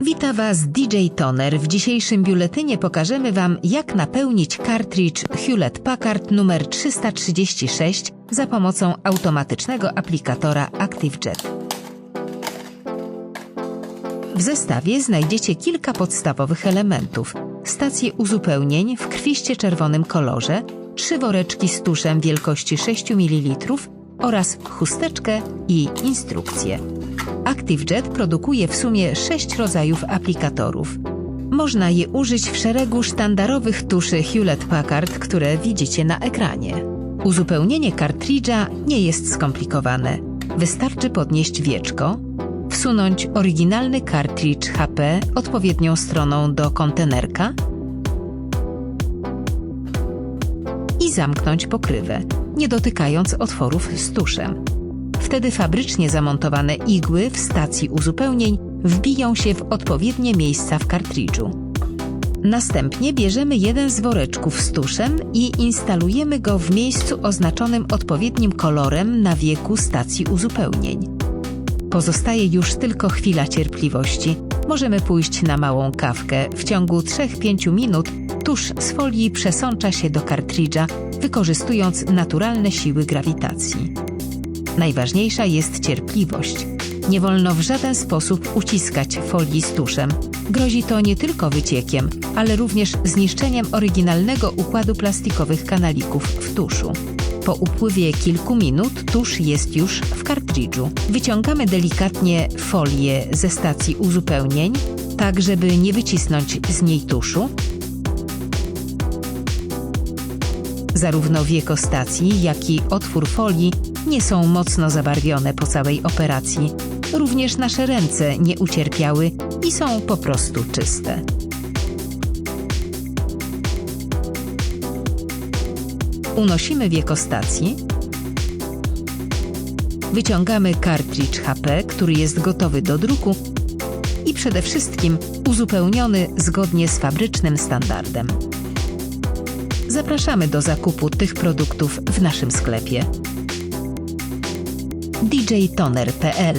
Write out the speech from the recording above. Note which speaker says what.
Speaker 1: Wita Was DJ Toner. W dzisiejszym biuletynie pokażemy Wam, jak napełnić kartridż Hewlett Packard numer 336 za pomocą automatycznego aplikatora ActiveJet. W zestawie znajdziecie kilka podstawowych elementów. Stację uzupełnień w krwiście czerwonym kolorze, trzy woreczki z tuszem wielkości 6 ml oraz chusteczkę i instrukcję. ActiveJet produkuje w sumie sześć rodzajów aplikatorów. Można je użyć w szeregu sztandarowych tuszy Hewlett Packard, które widzicie na ekranie. Uzupełnienie kartridża nie jest skomplikowane. Wystarczy podnieść wieczko, wsunąć oryginalny kartridż HP odpowiednią stroną do kontenerka i zamknąć pokrywę, nie dotykając otworów z tuszem. Wtedy fabrycznie zamontowane igły w stacji uzupełnień wbiją się w odpowiednie miejsca w kartridżu. Następnie bierzemy jeden z woreczków z tuszem i instalujemy go w miejscu oznaczonym odpowiednim kolorem na wieku stacji uzupełnień. Pozostaje już tylko chwila cierpliwości. Możemy pójść na małą kawkę. W ciągu 3-5 minut tusz z folii przesącza się do kartridża, wykorzystując naturalne siły grawitacji. Najważniejsza jest cierpliwość. Nie wolno w żaden sposób uciskać folii z tuszem. Grozi to nie tylko wyciekiem, ale również zniszczeniem oryginalnego układu plastikowych kanalików w tuszu. Po upływie kilku minut tusz jest już w kartridżu. Wyciągamy delikatnie folię ze stacji uzupełnień, tak żeby nie wycisnąć z niej tuszu. Zarówno wieko stacji, jak i otwór folii nie są mocno zabarwione po całej operacji. Również nasze ręce nie ucierpiały i są po prostu czyste. Unosimy wieko stacji. Wyciągamy kartridż HP, który jest gotowy do druku i przede wszystkim uzupełniony zgodnie z fabrycznym standardem. Zapraszamy do zakupu tych produktów w naszym sklepie. Djtoner.pl